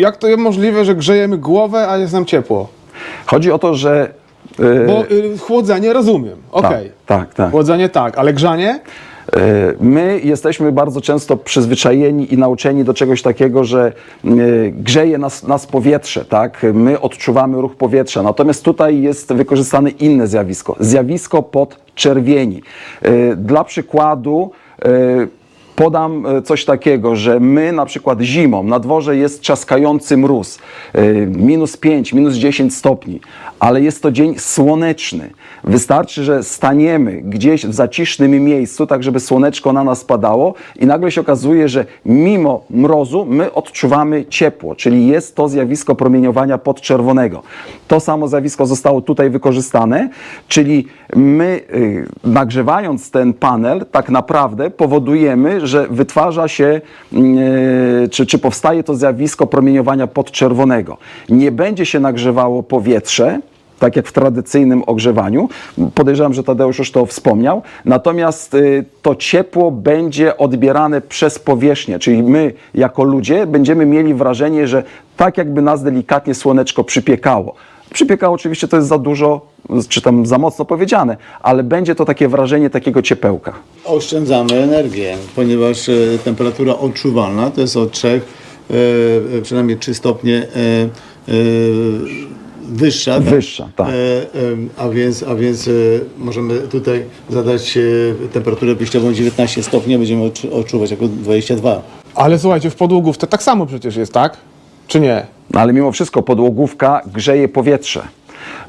jak to jest możliwe, że grzejemy głowę, a jest nam ciepło? Chodzi o to, że e, Bo y, chłodzenie rozumiem, okej. tak, tak. Chłodzenie tak, ale grzanie? E, My jesteśmy bardzo często przyzwyczajeni i nauczeni do czegoś takiego, że e, grzeje nas, nas powietrze, tak? My odczuwamy ruch powietrza. Natomiast tutaj jest wykorzystane inne zjawisko. Zjawisko podczerwieni. Dla przykładu Podam e, coś takiego, że my na przykład zimą, na dworze jest trzaskający mróz, e, minus 5, minus 10 stopni, ale jest to dzień słoneczny. Wystarczy, że staniemy gdzieś w zacisznym miejscu, tak żeby słoneczko na nas padało i nagle się okazuje, że mimo mrozu my odczuwamy ciepło, czyli jest to zjawisko promieniowania podczerwonego. To samo zjawisko zostało tutaj wykorzystane, czyli my y, nagrzewając ten panel tak naprawdę powodujemy, że wytwarza się, y, czy, czy powstaje to zjawisko promieniowania podczerwonego. Nie będzie się nagrzewało powietrze, tak jak w tradycyjnym ogrzewaniu. Podejrzewam, że Tadeusz już to wspomniał. Natomiast y, to ciepło będzie odbierane przez powierzchnię, czyli my jako ludzie będziemy mieli wrażenie, że tak jakby nas delikatnie słoneczko przypiekało. Przypiekało oczywiście to jest za dużo, czy tam za mocno powiedziane, ale będzie to takie wrażenie takiego ciepełka. Oszczędzamy energię, ponieważ e, temperatura odczuwalna to jest od 3, e, e, przynajmniej 3 stopnie e, e, wyższa. tak? Wyższa, tak. E, e, a więc, a więc e, możemy tutaj zadać e, temperaturę wyjściową 19 stopni, a będziemy odczu- odczuwać jako 22. Ale słuchajcie, w podłogówce tak samo przecież jest, tak? Czy nie? Ale mimo wszystko podłogówka grzeje powietrze.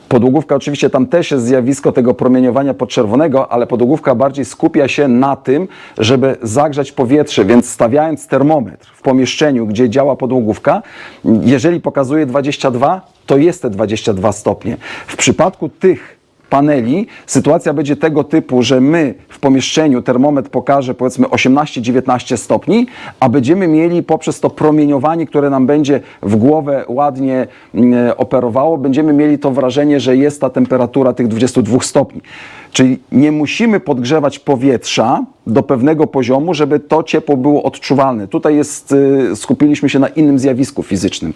Podłogówka oczywiście tam też jest zjawisko tego promieniowania podczerwonego, ale podłogówka bardziej skupia się na tym, żeby zagrzać powietrze, więc stawiając termometr w pomieszczeniu, gdzie działa podłogówka, jeżeli pokazuje 22, to jest te 22 stopnie. W przypadku tych paneli sytuacja będzie tego typu, że my w pomieszczeniu termometr pokaże powiedzmy 18-19 stopni, a będziemy mieli poprzez to promieniowanie, które nam będzie w głowę ładnie mm, operowało, będziemy mieli to wrażenie, że jest ta temperatura tych 22 stopni. Czyli nie musimy podgrzewać powietrza do pewnego poziomu, żeby to ciepło było odczuwalne. Tutaj jest, y, skupiliśmy się na innym zjawisku fizycznym.